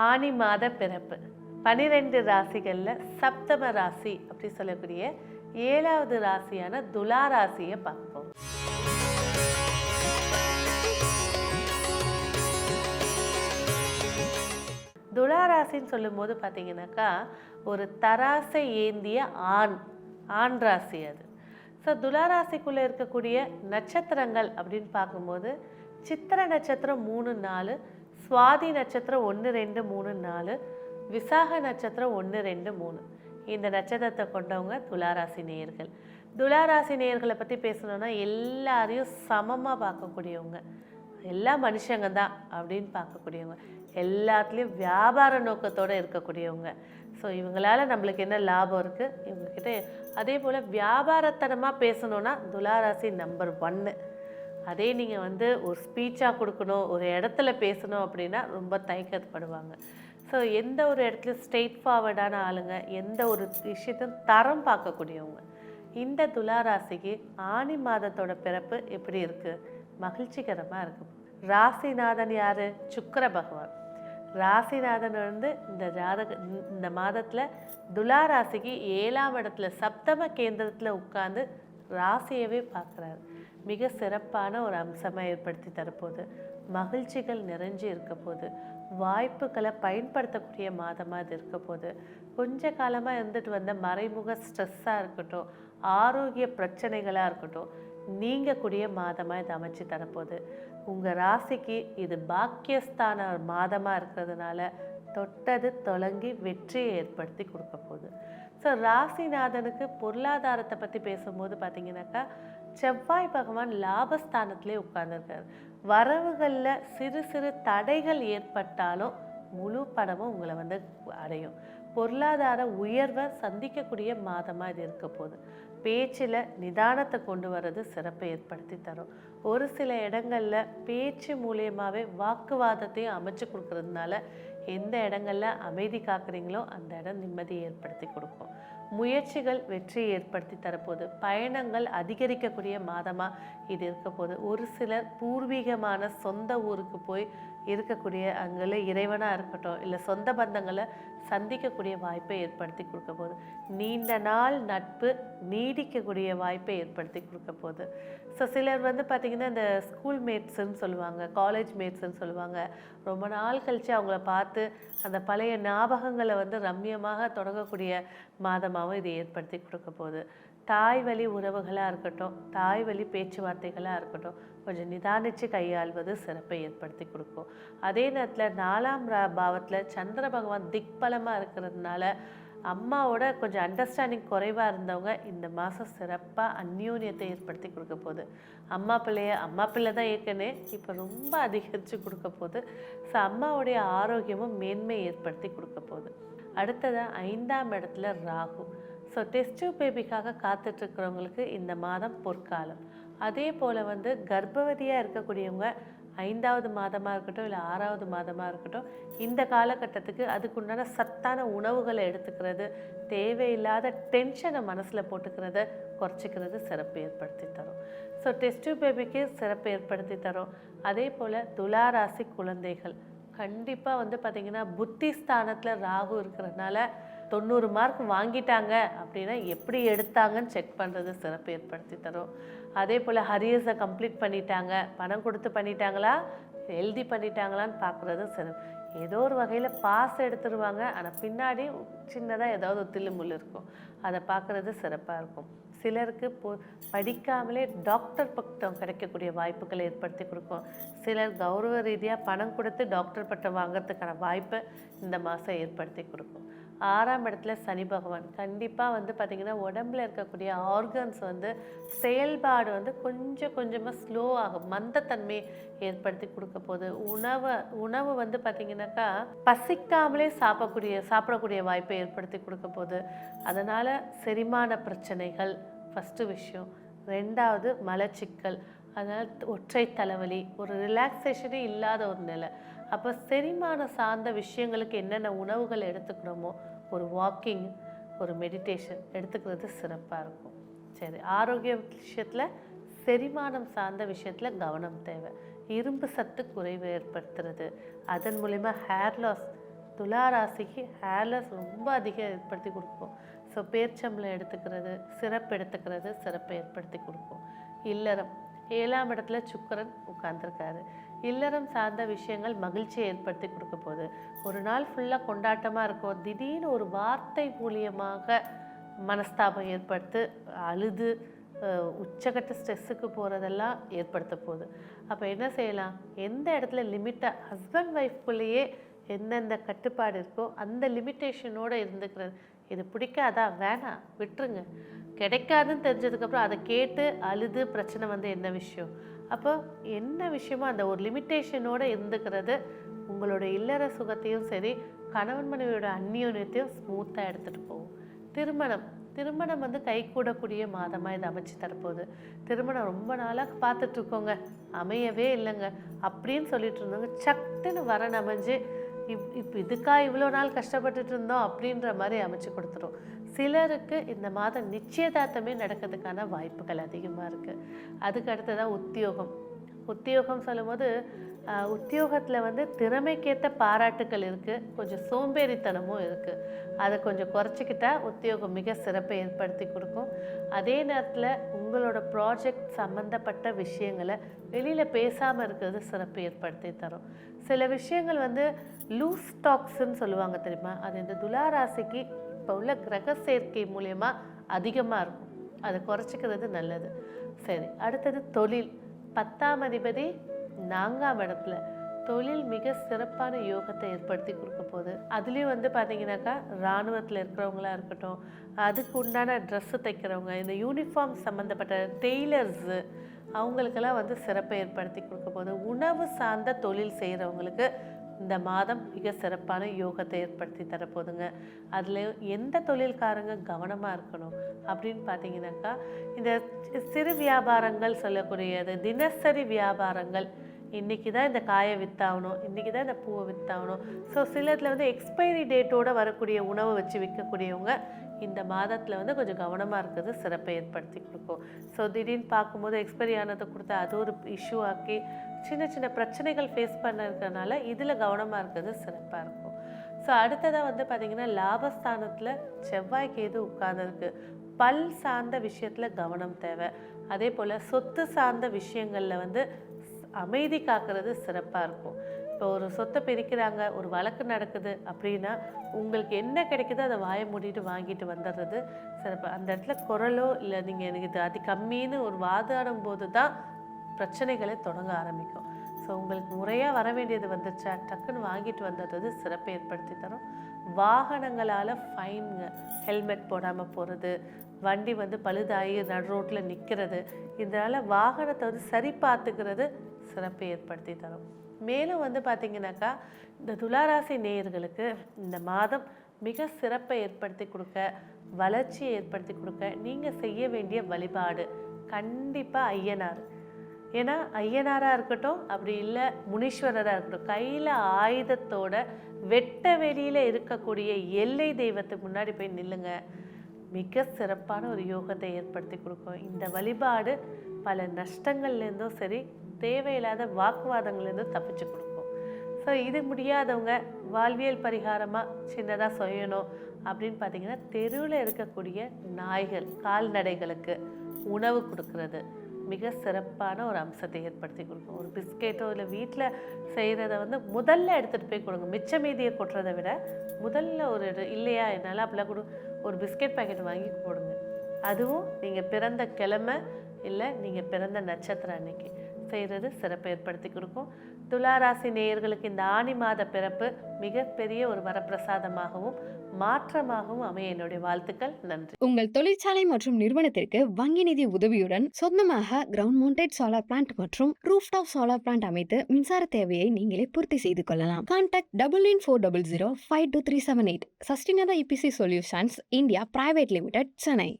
ஆனி மாத பிறப்பு. பனிரெண்டு ராசிகளில் சப்தம ராசி அப்படி சொல்லக்கூடிய ஏழாவது ராசியான துலா ராசியை பார்ப்போம். துலா ராசின்னு சொல்லும்போது பார்த்தீங்கன்னாக்கா ஒரு தராசை ஏந்திய ஆண் ஆண் ராசி அது. ஸோ துலா ராசிக்குள்ளே இருக்கக்கூடிய நட்சத்திரங்கள் அப்படின்னு பார்க்கும்போது சித்திர நட்சத்திரம் மூணு நாலு சுவாதி நட்சத்திரம் ஒன்று ரெண்டு மூணு நாலு விசாக நட்சத்திரம் ஒன்று ரெண்டு மூணு. இந்த நட்சத்திரத்தை கொண்டவங்க துளாராசி நேயர்கள். துளாராசி நேயர்களை பற்றி பேசணுன்னா எல்லாரையும் சமமாக பார்க்கக்கூடியவங்க. எல்லா மனுஷங்க தான் அப்படின்னு பார்க்கக்கூடியவங்க. எல்லாத்துலேயும் வியாபார நோக்கத்தோடு இருக்கக்கூடியவங்க. ஸோ இவங்களால் நம்மளுக்கு என்ன லாபம் இருக்குது இவங்கக்கிட்ட அதே போல் வியாபாரத்தனமாக பேசணுன்னா துளாராசி நம்பர் ஒன்று அதே நீங்கள் வந்து ஒரு ஸ்பீச்சாக கொடுக்கணும் ஒரு இடத்துல பேசணும் அப்படின்னா ரொம்ப தயக்கப்படுவாங்க. ஸோ எந்த ஒரு இடத்துல ஸ்ட்ரெயிட் ஃபார்வர்டான ஆளுங்க எந்த ஒரு விஷயத்தையும் தரம் பார்க்கக்கூடியவங்க இந்த துளாராசிக்கு ஆனி மாதத்தோட பிறப்பு எப்படி இருக்குது மகிழ்ச்சிகரமாக இருக்கும் ராசிநாதன் யார்? சுக்கர பகவான். ராசிநாதன் வந்து இந்த ஜாதக இந்த மாதத்தில் துலா ராசிக்கு ஏழாம் இடத்துல சப்தம கேந்திரத்தில் உட்காந்து ராசியவே பார்க்குறாரு. மிக சிறப்பான ஒரு அம்சமாக ஏற்படுத்தி தரப்போகுது. மகிழ்ச்சிகள் நிறைஞ்சு இருக்க போகுது. வாய்ப்புகளை பயன்படுத்தக்கூடிய மாதமாக இது இருக்க போகுது. கொஞ்ச காலமாக இருந்துட்டு வந்த மறைமுக ஸ்ட்ரெஸ்ஸாக இருக்கட்டும் ஆரோக்கிய பிரச்சனைகளாக இருக்கட்டும் நீங்கக்கூடிய மாதமாக இது அமைச்சு தரப்போகுது. உங்கள் ராசிக்கு இது பாக்கியஸ்தான மாதமாக இருக்கிறதுனால தொட்டது தொடங்கி வெற்றியை ஏற்படுத்தி கொடுக்க போகுது. ஸோ ராசிநாதனுக்கு பொருளாதாரத்தை பற்றி பேசும்போது பார்த்தீங்கன்னாக்கா செவ்வாய் பகவான் லாபஸ்தானத்திலே உட்கார்ந்துருக்கார். வரவுகளில் சிறு சிறு தடைகள் ஏற்பட்டாலும் முழு பணமும் உங்களை வந்து அடையும். பொருளாதார உயர்வை சந்திக்கக்கூடிய மாதமாக இது இருக்க போகுது. பேச்சில் நிதானத்தை கொண்டு வர்றது சிறப்பை ஏற்படுத்தி தரும். ஒரு சில இடங்களில் பேச்சு மூலியமாகவே வாக்குவாதத்தையும் அமைச்சு கொடுக்கறதுனால எந்த இடங்களில் அமைதி காக்குறீங்களோ அந்த இடம் நிம்மதியை ஏற்படுத்தி கொடுக்கும். முயற்சிகள் வெற்றியை ஏற்படுத்தி தரப்போகுது. பயணங்கள் அதிகரிக்கக்கூடிய மாதமாக இது இருக்க போகுது. ஒரு சிலர் பூர்வீகமான சொந்த ஊருக்கு போய் இருக்கக்கூடிய அங்கே இறைவனாக இருக்கட்டும் இல்லை சொந்த பந்தங்களை சந்திக்கக்கூடிய வாய்ப்பை ஏற்படுத்தி கொடுக்க போகுது. நீண்ட நாள் நட்பு நீடிக்கக்கூடிய வாய்ப்பை ஏற்படுத்தி கொடுக்க போகுது. ஸோ சிலர் வந்து பார்த்திங்கன்னா இந்த ஸ்கூல் மேட்ஸுன்னு சொல்லுவாங்க காலேஜ் மேட்ஸுன்னு சொல்லுவாங்க. ரொம்ப நாள் கழித்து அவங்கள பார்த்து அந்த பழைய ஞாபகங்களை வந்து ரம்மியமாக தொடங்கக்கூடிய மாதமாகவும் இது ஏற்படுத்தி கொடுக்க போகுது. தாய் வழி உறவுகளாக இருக்கட்டும் தாய் வழி பேச்சுவார்த்தைகளாக இருக்கட்டும் கொஞ்சம் நிதானித்து கையாள்வது சிறப்பை ஏற்படுத்தி கொடுக்கும். அதே நேரத்தில் நாலாம் ரா பாவத்தில் சந்திர பகவான் திக்பலமாக இருக்கிறதுனால அம்மாவோட கொஞ்சம் அண்டர்ஸ்டாண்டிங் குறைவாக இருந்தவங்க இந்த மாதம் சிறப்பாக அந்யூன்யத்தை ஏற்படுத்தி கொடுக்க போகுது. அம்மா பிள்ளைய அம்மா பிள்ளை தான் ஏற்கனவே இப்போ ரொம்ப அதிகரித்து கொடுக்க போகுது. ஸோ அம்மாவுடைய ஆரோக்கியமும் மேன்மை ஏற்படுத்தி கொடுக்க போகுது. அடுத்ததாக ஐந்தாம் இடத்துல ராகு. ஸோ டெஸ்ட் பேபிக்காக காத்துட்ருக்கிறவங்களுக்கு இந்த மாதம் பொற்காலம். அதே போல் வந்து கர்ப்பவதியாக இருக்கக்கூடியவங்க ஐந்தாவது மாதமாக இருக்கட்டும் இல்லை ஆறாவது மாதமாக இருக்கட்டும் இந்த காலகட்டத்துக்கு அதுக்குண்டான சத்தான உணவுகளை எடுத்துக்கிறது தேவையில்லாத டென்ஷனை மனசில் போட்டுக்கிறத குறைச்சிக்கிறது சிறப்பு ஏற்படுத்தி தரும். ஸோ டெஸ்ட் பேபிக்கு சிறப்பு ஏற்படுத்தி தரும். அதே போல் துளாராசி குழந்தைகள். கண்டிப்பாக வந்து பார்த்திங்கன்னா புத்தி ஸ்தானத்தில் ராகு இருக்கிறதுனால தொண்ணூறு மார்க் வாங்கிட்டாங்க அப்படின்னா எப்படி எடுத்தாங்கன்னு செக் பண்ணுறது சிறப்பு ஏற்படுத்தி தரும். அதே போல் ஹரியர்ஸை கம்ப்ளீட் பண்ணிட்டாங்க. பணம் கொடுத்து பண்ணிட்டாங்களா? எழுதி பண்ணிட்டாங்களான்னு பார்க்குறது சிறப்பு. ஏதோ ஒரு வகையில் பாஸ் எடுத்துருவாங்க. ஆனால் பின்னாடி சின்னதாக ஏதாவது ஒரு தில்லுமுள்ளு இருக்கும். அதை பார்க்குறது சிறப்பாக இருக்கும். சிலருக்கு போ படிக்காமலே டாக்டர் பட்டம் கிடைக்கக்கூடிய வாய்ப்புகளை ஏற்படுத்தி கொடுக்கும். சிலர் கௌரவ ரீதியாக பணம் கொடுத்து டாக்டர் பட்டம் வாங்குறதுக்கான வாய்ப்பை இந்த மாதம் ஏற்படுத்தி கொடுக்கும். ஆறாம் இடத்துல சனி பகவான். கண்டிப்பாக வந்து பார்த்திங்கன்னா உடம்புல இருக்கக்கூடிய ஆர்கன்ஸ் வந்து செயல்பாடு வந்து கொஞ்சம் கொஞ்சமாக ஸ்லோ ஆகும். மந்தத்தன்மை ஏற்படுத்தி கொடுக்க போகுது. உணவை உணவு வந்து பார்த்திங்கனாக்கா பசிக்காமலே சாப்பிடக்கூடிய சாப்பிடக்கூடிய வாய்ப்பை ஏற்படுத்தி கொடுக்க போகுது. அதனால் செரிமான பிரச்சனைகள் ஃபஸ்ட்டு விஷயம். ரெண்டாவது மலச்சிக்கல். அதனால் ஒற்றை தலைவலி ஒரு ரிலாக்ஸேஷனே இல்லாத ஒரு நிலை. அப்போ செரிமானம் சார்ந்த விஷயங்களுக்கு என்னென்ன உணவுகள் எடுத்துக்கணுமோ ஒரு வாக்கிங் ஒரு மெடிடேஷன் எடுத்துக்கிறது சிறப்பாக இருக்கும். சரி ஆரோக்கிய விஷயத்தில் செரிமானம் சார்ந்த விஷயத்தில் கவனம் தேவை. இரும்பு சத்து குறைவு ஏற்படுத்துறது. அதன் மூலிமா ஹேர் லாஸ் துலா ராசிக்கு ஹேர்லஸ் ரொம்ப அதிகம் ஏற்படுத்தி கொடுக்கும். ஸோ பேர்ச்சம்பளம் எடுத்துக்கிறது சிறப்பு எடுத்துக்கிறது சிறப்பை ஏற்படுத்தி கொடுக்கும். இல்லறம் ஏழாம் இடத்துல சுக்கரன் உட்கார்ந்துருக்காரு. இல்லறம் சார்ந்த விஷயங்கள் மகிழ்ச்சியை ஏற்படுத்தி கொடுக்க போகுது. ஒரு நாள் ஃபுல்லாக கொண்டாட்டமாக இருக்கும். திடீர்னு ஒரு வார்த்தை மூலியமாக மனஸ்தாபம் ஏற்படுத்து அழுது உச்சகட்ட உச்சக்கட்ட ஸ்ட்ரெஸ்ஸுக்கு போகிறதெல்லாம் ஏற்படுத்த போகுது. அப்போ என்ன செய்யலாம்? எந்த இடத்துல லிமிட்டாக ஹஸ்பண்ட் ஒய்ஃப்குள்ளேயே எந்தெந்த கட்டுப்பாடு இருக்கோ அந்த லிமிட்டேஷனோடு இருந்துக்கிறது. இது பிடிக்காதா? வேணாம். விட்டுருங்க. கிடைக்காதுன்னு தெரிஞ்சதுக்கப்புறம் அதை கேட்டு அழுது பிரச்சனை வந்து என்ன விஷயம்? அப்போ என்ன விஷயமோ அந்த ஒரு லிமிட்டேஷனோடு இருந்துக்கிறது உங்களோட இல்லற சுகத்தையும் சரி கணவன் மனைவியோட அந்நியோன்யத்தையும் ஸ்மூத்தாக எடுத்துகிட்டு போகும். திருமணம் திருமணம் வந்து கைகூடக்கூடிய மாதமாக இது அமைச்சு தரப்போகுது. திருமணம் ரொம்ப நாளாக பார்த்துட்ருக்கோங்க அமையவே இல்லைங்க. அப்படின்னு சொல்லிட்டு இருந்தவங்க சட்டுன்னு வரன் அமைஞ்சு இப் இப்போ இதுக்காக இவ்வளோ நாள் கஷ்டப்பட்டுட்டு இருந்தோம் அப்படின்ற மாதிரி அமைச்சு கொடுத்துரும். சிலருக்கு இந்த மாதம் நிச்சயதார்த்தமே நடக்கிறதுக்கான வாய்ப்புகள் அதிகமாக இருக்குது அதுக்கு அடுத்ததாக உத்தியோகம். உத்தியோகம் சொல்லும்போது உத்தியோகத்தில் வந்து திறமைக்கேற்ற பாராட்டுக்கள் இருக்குது கொஞ்சம் சோம்பேறித்தனமும் இருக்குது அதை கொஞ்சம் குறைச்சிக்கிட்டா உத்தியோகம் மிக சிறப்பை ஏற்படுத்தி கொடுக்கும். அதே நேரத்தில் உங்களோட ப்ராஜெக்ட் சம்மந்தப்பட்ட விஷயங்களை வெளியில் பேசாமல் இருக்கிறது சிறப்பு ஏற்படுத்தி தரும். சில விஷயங்கள் வந்து லூஸ் டாக்ஸ்ன்னு சொல்லுவாங்க தெரியுமா? அது இந்த துலாராசிக்கு இப்போ உள்ள கிரக சேர்க்கை மூலயமா அதிகமாக இருக்கும். அதை குறைச்சிக்கிறது நல்லது. சரி அடுத்தது தொழில். பத்தாம் அதிபதி நான்காம் இடத்துல தொழில் மிக சிறப்பான யோகத்தை ஏற்படுத்தி கொடுக்க போகுது. அதுலேயும் வந்து பார்த்தீங்கன்னாக்கா இராணுவத்தில் இருக்கிறவங்களா இருக்கட்டும் அதுக்கு உண்டான ட்ரெஸ்ஸு தைக்கிறவங்க இந்த யூனிஃபார்ம் சம்மந்தப்பட்ட டெய்லர்ஸு அவங்களுக்கெல்லாம் வந்து சிறப்பை ஏற்படுத்தி கொடுக்க போகுது. உணவு சார்ந்த தொழில் செய்கிறவங்களுக்கு இந்த மாதம் மிக சிறப்பான யோகத்தை ஏற்படுத்தி தரப்போகுதுங்க அதில் எந்த தொழில்காரங்க கவனமாக இருக்கணும் அப்படின்னு பார்த்தீங்கன்னாக்கா இந்த சிறு வியாபாரங்கள் சொல்லக்கூடியது தினசரி வியாபாரங்கள் இன்றைக்கி தான் இந்த காயை விற்றாகணும் இன்றைக்கி தான் இந்த பூவை விற்றாகணும் ஸோ சிலத்தில் வந்து எக்ஸ்பைரி டேட்டோடு வரக்கூடிய உணவை வச்சு விற்கக்கூடியவங்க இந்த மாதத்தில் வந்து கொஞ்சம் கவனமாக இருக்கிறது சிறப்பை ஏற்படுத்தி கொடுக்கும். ஸோ திடீர்னு பார்க்கும்போது எக்ஸ்பைரி ஆனதை கொடுத்து அது ஒரு இஷ்யூ ஆக்கி சின்ன சின்ன பிரச்சனைகள் ஃபேஸ் பண்ண இருக்கிறனால இதில் கவனமாக இருக்கிறது சிறப்பாக இருக்கும். ஸோ அடுத்ததாக வந்து பார்த்திங்கன்னா லாபஸ்தானத்தில் செவ்வாய் கேது உட்கார்ந்துருக்கு. பல் சார்ந்த விஷயத்தில் கவனம் தேவை. அதே போல் சொத்து சார்ந்த விஷயங்களில் வந்து அமைதி காக்கிறது சிறப்பாக இருக்கும். இப்போ ஒரு சொத்தை பிரிக்கிறாங்க ஒரு வழக்கு நடக்குது அப்படின்னா உங்களுக்கு என்ன கிடைக்குதோ அதை வாயை மூடிட்டு வாங்கிட்டு வந்துடுறது சிறப்பாக அந்த இடத்துல குரலோ இல்லை நீங்கள் எனக்கு இது அதி கம்மின்னு ஒரு வாதாடும் போது தான் பிரச்சனைகளை தொடங்க ஆரம்பிக்கும். ஸோ உங்களுக்கு முறையாக வர வேண்டியது வந்துச்சா டக்குன்னு வாங்கிட்டு வந்துடுறது சிறப்பை ஏற்படுத்தி தரும். வாகனங்களால் ஃபைனுங்க ஹெல்மெட் போடாமல் போகிறது வண்டி வந்து பழுதாகி நடு ரோட்டில் நிற்கிறது இதனால் வாகனத்தை வந்து சரி பார்த்துக்கிறது சிறப்பை ஏற்படுத்தி தரும். மேலும் வந்து பார்த்திங்கனாக்கா இந்த துளாராசி நேயர்களுக்கு இந்த மாதம் மிக சிறப்பை ஏற்படுத்தி கொடுக்க வளர்ச்சியை ஏற்படுத்தி கொடுக்க நீங்கள் செய்ய வேண்டிய வழிபாடு கண்டிப்பாக ஐயனார். ஏன்னா ஐயனாராக இருக்கட்டும் அப்படி இல்லை முனீஸ்வரராக இருக்கட்டும் கையில் ஆயுதத்தோட வெட்ட வெளியில் இருக்கக்கூடிய எல்லை தெய்வத்துக்கு முன்னாடி போய் நில்லுங்க. மிக சிறப்பான ஒரு யோகத்தை ஏற்படுத்தி கொடுக்கும். இந்த வழிபாடு பல நஷ்டங்கள்லேருந்தும் சரி தேவையில்லாத வாக்குவாதங்கள்லேருந்தும் தப்பிச்சு கொடுக்கும். ஸோ இது முடியாதவங்க வாழ்வியல் பரிகாரமாக சின்னதாக செய்யணும் அப்படின்னு பார்த்தீங்கன்னா தெருவில் இருக்கக்கூடிய நாய்கள் கால்நடைகளுக்கு உணவு கொடுக்கறது மிக சிறப்பான ஒரு அம்சத்தை ஏற்படுத்தி கொடுக்கும். ஒரு பிஸ்கெட்டோ இல்லை வீட்டில் செய்கிறத வந்து முதல்ல எடுத்துகிட்டு போய் கொடுங்க. மிச்ச மீதியை கொட்டுறதை விட முதல்ல ஒரு இது இல்லையா? என்னால் அப்படிலாம் கொடு ஒரு பிஸ்கெட் பாக்கெட் வாங்கி போடுங்க அதுவும் நீங்கள் பிறந்த கிழமை இல்லை நீங்கள் பிறந்த நட்சத்திரம் அன்னைக்கு. செய்கிறது சிறப்பு ஏற்படுத்தி கொடுக்கும். துளாராசி நேயர்களுக்கு இந்த ஆனி மாத பிறப்பு மிகப்பெரிய ஒரு வரப்பிரசாதமாகவும் மாற்றமாகவும் அமைய என்னுடைய வாழ்த்துக்கள். நன்றி. உங்கள் தொழிற்சாலை மற்றும் நிறுவனத்திற்கு வங்கி நிதி உதவியுடன் சொந்தமாக கிரவுண்ட் மவுண்டட் சோலார் பிளான்ட் மற்றும் ரூஃப் டாப் சோலார் பிளான்ட் அமைத்து மின்சார தேவையை நீங்களே பூர்த்தி செய்து கொள்ளலாம். Contact double nine four double zero five two three seven eight சஸ்டினதா EPC solutions India private limited Chennai.